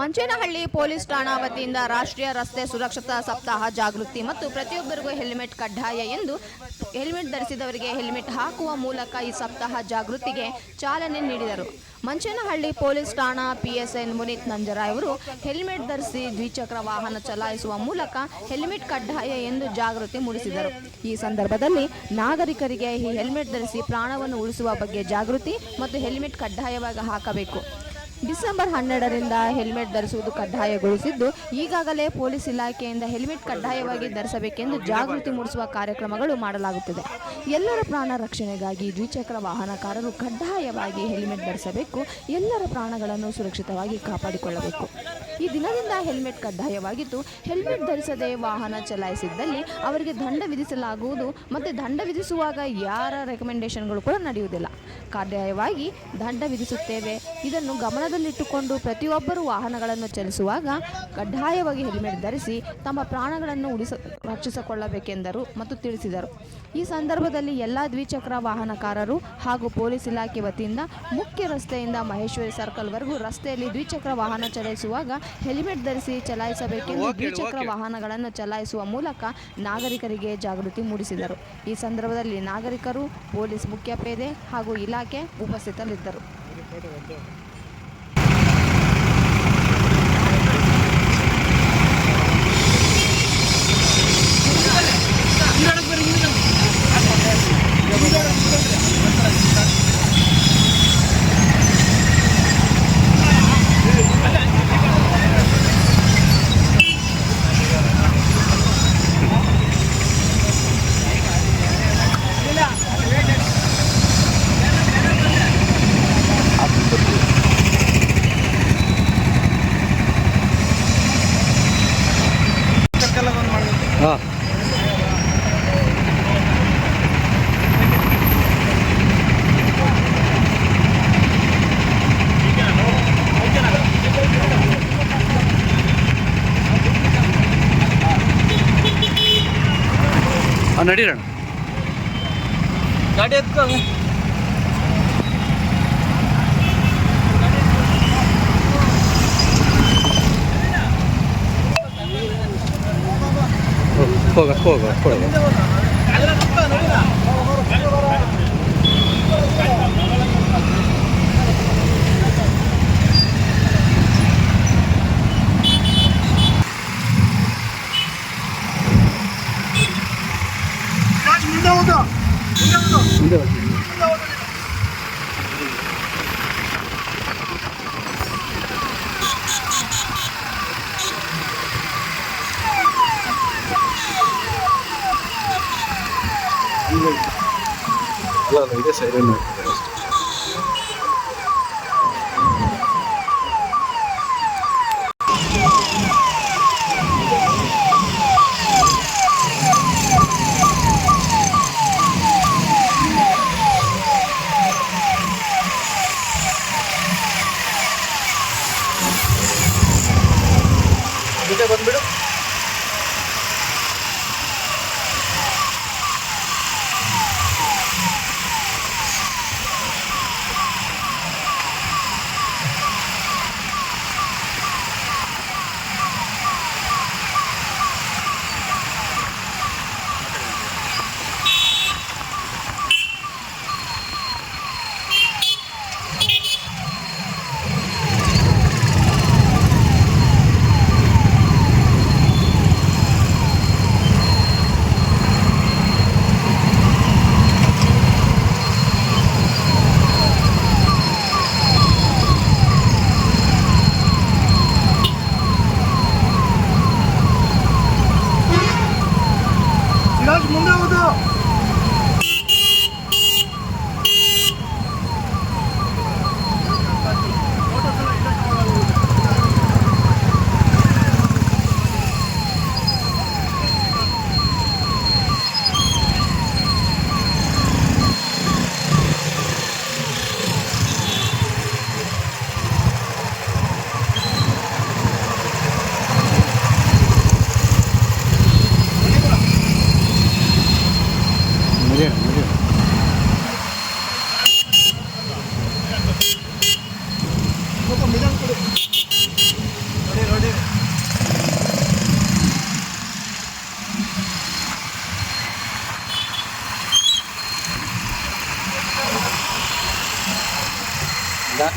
Manchenahalli police ಠಾಣಾ ವತಿಯಿಂದ ರಾಷ್ಟ್ರೀಯ ರಸ್ತೆ ಸುರಕ್ಷತಾ ಸಪ್ತಾಹ ಜಾಗೃತಿ ಮತ್ತು ಪ್ರತಿಯೊಬ್ಬರಿಗೂ ಹೆಲ್ಮೆಟ್ ಕಡ್ಡಾಯ ಎಂದು ಹೆಲ್ಮೆಟ್ ಧರಿಸಿದವರಿಗೆ ಹೆಲ್ಮೆಟ್ ಹಾಕುವ ಮೂಲಕ ಈ ಸಪ್ತಾಹ ಜಾಗೃತಿಗೆ ಚಾಲನೆ ನೀಡಿದರು. ಮಂಚೇನಹಳ್ಳಿ ಪೊಲೀಸ್ ಠಾಣಾ ಪಿಎಸ್ಎನ್ ಮುನೀತ್ ನಂಜರಾಯ್ ಅವರು ಹೆಲ್ಮೆಟ್ ಧರಿಸಿ ದ್ವಿಚಕ್ರ ವಾಹನ ಚಲಾಯಿಸುವ ಮೂಲಕ ಹೆಲ್ಮೆಟ್ ಕಡ್ಡಾಯ ಎಂದು ಜಾಗೃತಿ ಮೂಡಿಸಿದರು. ಈ ಸಂದರ್ಭದಲ್ಲಿ ನಾಗರಿಕರಿಗೆ ಈ ಹೆಲ್ಮೆಟ್ ಧರಿಸಿ ಪ್ರಾಣವನ್ನು ಉಳಿಸುವ ಬಗ್ಗೆ ಜಾಗೃತಿ ಮತ್ತು ಹೆಲ್ಮೆಟ್ ಕಡ್ಡಾಯವಾಗಿ ಹಾಕಬೇಕು. ಡಿಸೆಂಬರ್ ಹನ್ನೆರಡರಿಂದ ಹೆಲ್ಮೆಟ್ ಧರಿಸುವುದು ಕಡ್ಡಾಯಗೊಳಿಸಿದ್ದು, ಈಗಾಗಲೇ ಪೊಲೀಸ್ ಇಲಾಖೆಯಿಂದ ಹೆಲ್ಮೆಟ್ ಕಡ್ಡಾಯವಾಗಿ ಧರಿಸಬೇಕೆಂದು ಜಾಗೃತಿ ಮೂಡಿಸುವ ಕಾರ್ಯಕ್ರಮಗಳು ಮಾಡಲಾಗುತ್ತಿದೆ. ಎಲ್ಲರ ಪ್ರಾಣ ರಕ್ಷಣೆಗಾಗಿ ದ್ವಿಚಕ್ರ ವಾಹನಕಾರರು ಕಡ್ಡಾಯವಾಗಿ ಹೆಲ್ಮೆಟ್ ಧರಿಸಬೇಕು, ಎಲ್ಲರ ಪ್ರಾಣಗಳನ್ನು ಸುರಕ್ಷಿತವಾಗಿ ಕಾಪಾಡಿಕೊಳ್ಳಬೇಕು. ಈ ದಿನದಿಂದ ಹೆಲ್ಮೆಟ್ ಕಡ್ಡಾಯವಾಗಿದ್ದು, ಹೆಲ್ಮೆಟ್ ಧರಿಸದೆ ವಾಹನ ಚಲಾಯಿಸಿದ್ದಲ್ಲಿ ಅವರಿಗೆ ದಂಡ ವಿಧಿಸಲಾಗುವುದು. ಮತ್ತು ದಂಡ ವಿಧಿಸುವಾಗ ಯಾರ ರೆಕಮೆಂಡೇಷನ್ಗಳು ಕೂಡ ನಡೆಯುವುದಿಲ್ಲ. ಕಡ್ಡಾಯವಾಗಿ ದಂಡ ವಿಧಿಸುತ್ತೇವೆ. ಇದನ್ನು ಗಮನದಲ್ಲಿಟ್ಟುಕೊಂಡು ಪ್ರತಿಯೊಬ್ಬರು ವಾಹನಗಳನ್ನು ಚಲಿಸುವಾಗ ಕಡ್ಡಾಯವಾಗಿ ಹೆಲ್ಮೆಟ್ ಧರಿಸಿ ತಮ್ಮ ಪ್ರಾಣಗಳನ್ನು ಉಳಿಸ, ರಕ್ಷಿಸಿಕೊಳ್ಳಬೇಕೆಂದರು ಮತ್ತು ತಿಳಿಸಿದರು. ಈ ಸಂದರ್ಭದಲ್ಲಿ ಎಲ್ಲ ದ್ವಿಚಕ್ರ ವಾಹನಕಾರರು ಹಾಗೂ ಪೊಲೀಸ್ ಇಲಾಖೆ ವತಿಯಿಂದ ಮುಖ್ಯ ರಸ್ತೆಯಿಂದ ಮಹೇಶ್ವರಿ ಸರ್ಕಲ್ವರೆಗೂ ರಸ್ತೆಯಲ್ಲಿ ದ್ವಿಚಕ್ರ ವಾಹನ ಚಲಾಯಿಸುವಾಗ ಹೆಲ್ಮೆಟ್ ಧರಿಸಿ ಚಲಾಯಿಸಬೇಕೆಂದು ದ್ವಿಚಕ್ರ ವಾಹನಗಳನ್ನು ಚಲಾಯಿಸುವ ಮೂಲಕ ನಾಗರಿಕರಿಗೆ ಜಾಗೃತಿ ಮೂಡಿಸಿದರು. ಈ ಸಂದರ್ಭದಲ್ಲಿ ನಾಗರಿಕರು ಪೊಲೀಸ್ ಮುಖ್ಯಪೇದೆ ಹಾಗೂ ಇಲಾಖೆ ಉಪಸ್ಥಿತರಿದ್ದರು ಹಾಂ ನಡೀರಣ್ಣ. ಗಾಡಿ ಎತ್ಕೋ ಹೋಗ ಹೋಗ ಹೋಗ. ಅಲ್ಲ ಅಲ್ಲ ಇದೆ ಸೈರನ್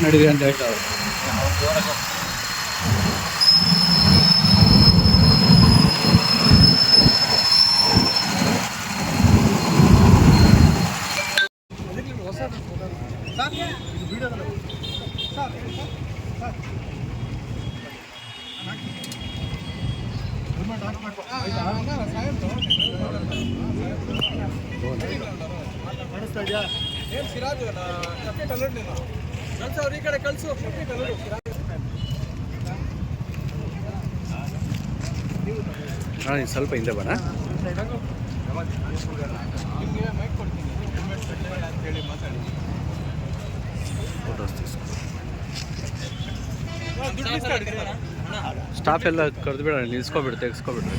ಹೆಲ್ಮೆಟ್ ಅಂತ ಹೇಳ್ತಾರೆ ಕಾಣಿಸ್ತಾ ಇದೆಯಾ ಏನು ಸಿರಾಜ್ ಕಪ್ಪೆ ಕಲ್ಲಡ್ ನೀನು ಈ ಕಡೆ ಹಾಂ ಸ್ವಲ್ಪ ಹಿಂದೆ ಬರ ಸ್ಟಾಫ್ ಎಲ್ಲ ಕರೆದು ಬಿಡ ನಿಲ್ಸ್ಕೊಬಿಡು ತೆಗೆಸ್ಕೊಬಿಡ್ರಿ.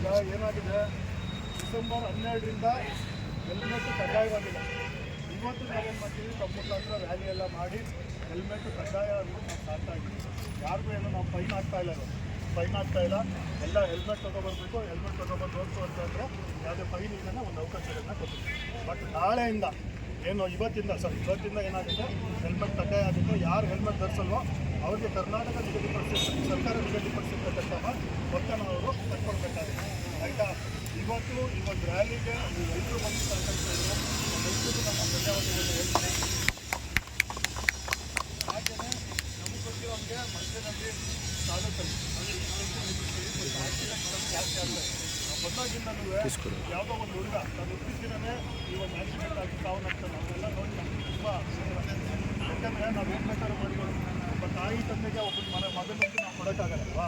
ಈಗ ಏನಾಗಿದೆ? ಡಿಸೆಂಬರ್ ಹನ್ನೆರಡರಿಂದ ಹೆಲ್ಮೆಟ್ ಕಡ್ಡಾಯವಾಗಿದೆ ಇವತ್ತು ನಾವೇನು ಮಾಡ್ತೀವಿ? ತಮ್ಮ ಮುಖಾಂತರ ವ್ಯಾಲಿ ಎಲ್ಲ ಮಾಡಿ ಹೆಲ್ಮೆಟ್ ಕಡ್ಡಾಯ ಅಂತ ನಾವು ಸ್ಟಾರ್ಟ್ ಆಗಿದ್ದೀವಿ ಯಾರಿಗೂ ಏನು ನಾವು ಫೈನ್ ಆಗ್ತಾ ಇಲ್ಲ ಫೈನ್ ಆಗ್ತಾ ಇಲ್ಲ. ಎಲ್ಲ ಹೆಲ್ಮೆಟ್ ತೊಗೊಬರ್ಬೇಕು. ಹೆಲ್ಮೆಟ್ ತೊಗೊಬಂದು ಹೋಗ್ತು ಅಂತಂದರೆ ಯಾವುದೇ ಫೈನ್ ಇಲ್ಲ ಒಂದು ಅವಕಾಶಗಳನ್ನ ಕೊಡ್ತೀವಿ ಬಟ್ ನಾಳೆಯಿಂದ, ಏನು ಇವತ್ತಿಂದ ಸರ್ ಇವತ್ತಿಂದ ಏನಾಗುತ್ತೆ? ಹೆಲ್ಮೆಟ್ ಕಡ್ಡಾಯ ಆಗುತ್ತೆ. ಯಾರು ಹೆಲ್ಮೆಟ್ ಧರಿಸಲ್ವೋ ಅವ್ರಿಗೆ ಕರ್ನಾಟಕ ನಿಗದಿಪಡಿಸಿ ಸರ್ಕಾರ ನಿಗದಿಪಡಿಸಿರ್ತಕ್ಕಂತಹ ಮೊತ್ತ ನಾವು ಮಕ್ಕಳು ಈ ಒಂದು ರ್ಯಾಲಿಗೆ ಎಲ್ಲರೂ ಬಂದು ಸಹಕರಿಸಿದ್ರು ಎಲ್ಲರಿಗೂ ನಮ್ಮ ಧನ್ಯವಾದಗಳನ್ನು ಹೇಳ್ತೀನಿ. ಹಾಗೆಯೇ ನಮ್ಮ ನಮಗೆ ಅವ್ರಿಗೆ ಮಂಡ್ಯದಲ್ಲಿ ತಾಲೂಕಲ್ಲಿ ಅಂದರೆ ಜಾಸ್ತಿ ಆದರೆ ಬಂದಾಗಿಂದಲೂ ಯಾವುದೋ ಒಂದು ಹುಡುಗ ನಾನು ಇತ್ತೀಚಿನೇ ಈ ಒಂದು ಆಕ್ಸಿಡೆಂಟ್ ಆಗಿ ಸಾವನ್ನಪ್ತಾರೆ ನಾವೆಲ್ಲ ನೋಡಿ ನಮಗೆ ತುಂಬ ಯಾಕಂದರೆ ನಾವು ಏನು ಬೇಕಾದ್ರೂ ಮಾಡಿಕೊಂಡು ಒಬ್ಬ ತಾಯಿ ತಂದೆಗೆ ಒಬ್ಬ ಮನೆ ಮಗನಿಗೆ ನಾವು ಕೊಡೋಕ್ಕಾಗಲ್ಲವಾ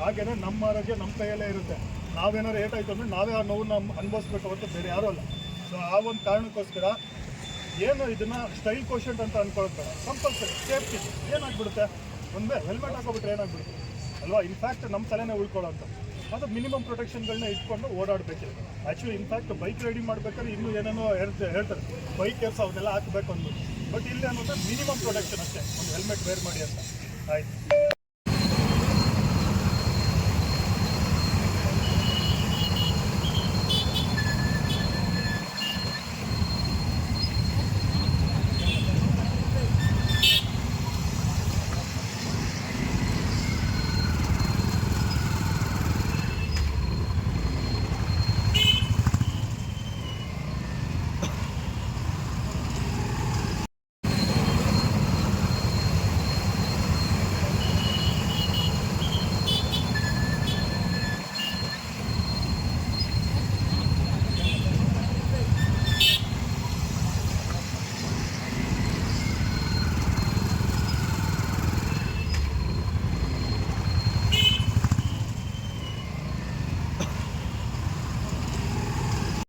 ಹಾಗೆಯೇ ನಮ್ಮ ಆರೋಗ್ಯ ನಮ್ಮ ಕೈಯಲ್ಲೇ ಇರುತ್ತೆ. ನಾವೇನಾದ್ರು ಏಟಾಯ್ತು ಅಂದರೆ ನಾವೇ ಆ ನೋವನ್ನ ಅನುಭವಿಸ್ಬೇಕು ಅಂತ ಬೇರೆ ಯಾರೂ ಅಲ್ಲ. ಸೊ ಆ ಒಂದು ಕಾರಣಕ್ಕೋಸ್ಕರ ಏನು ಇದನ್ನ ಸ್ಟೈಲ್ ಕೋಶೆಂಟ್ ಅಂತ ಅನ್ಕೊಳ್ತಾರೆ ಕಂಪಲ್ಸರಿ ಸೇಫ್ಟಿ ಏನಾಗ್ಬಿಡುತ್ತೆ? ಒಂದೇ ಹೆಲ್ಮೆಟ್ ಹಾಕೋಬಿಟ್ರೆ ಏನಾಗ್ಬಿಡುತ್ತೆ? ಅಲ್ವಾ? ಇನ್ಫ್ಯಾಕ್ಟ್ ನಮ್ಮ ತಲೆನೇ ಉಳ್ಕೊಳ್ಳೋಂಥ ಅದು ಮಿನಿಮಮ್ ಪ್ರೊಟೆಕ್ಷನ್ಗಳನ್ನ ಇಟ್ಕೊಂಡು ಓಡಾಡಬೇಕಿದೆ. Actually in fact bike riding ಮಾಡ್ಬೇಕಾದ್ರೆ ಇನ್ನೂ ಏನೇನೋ ಹೇಳ್ತಾರೆ ಹೇಳ್ತಾರೆ. ಬೈಕ್ ಏರ್ಸ್ ಅವನ್ನೆಲ್ಲ ಹಾಕಬೇಕು ಅಂದ್ಬಿಟ್ಟು. ಬಟ್ ಇಲ್ಲಿ ಅನ್ನೋದು ಮಿನಿಮಮ್ ಪ್ರೊಟೆಕ್ಷನ್ ಅಷ್ಟೇ. ಒಂದು ಹೆಲ್ಮೆಟ್ ವೇರ್ ಮಾಡಿ ಅಂತ. ಆಯ್ತು.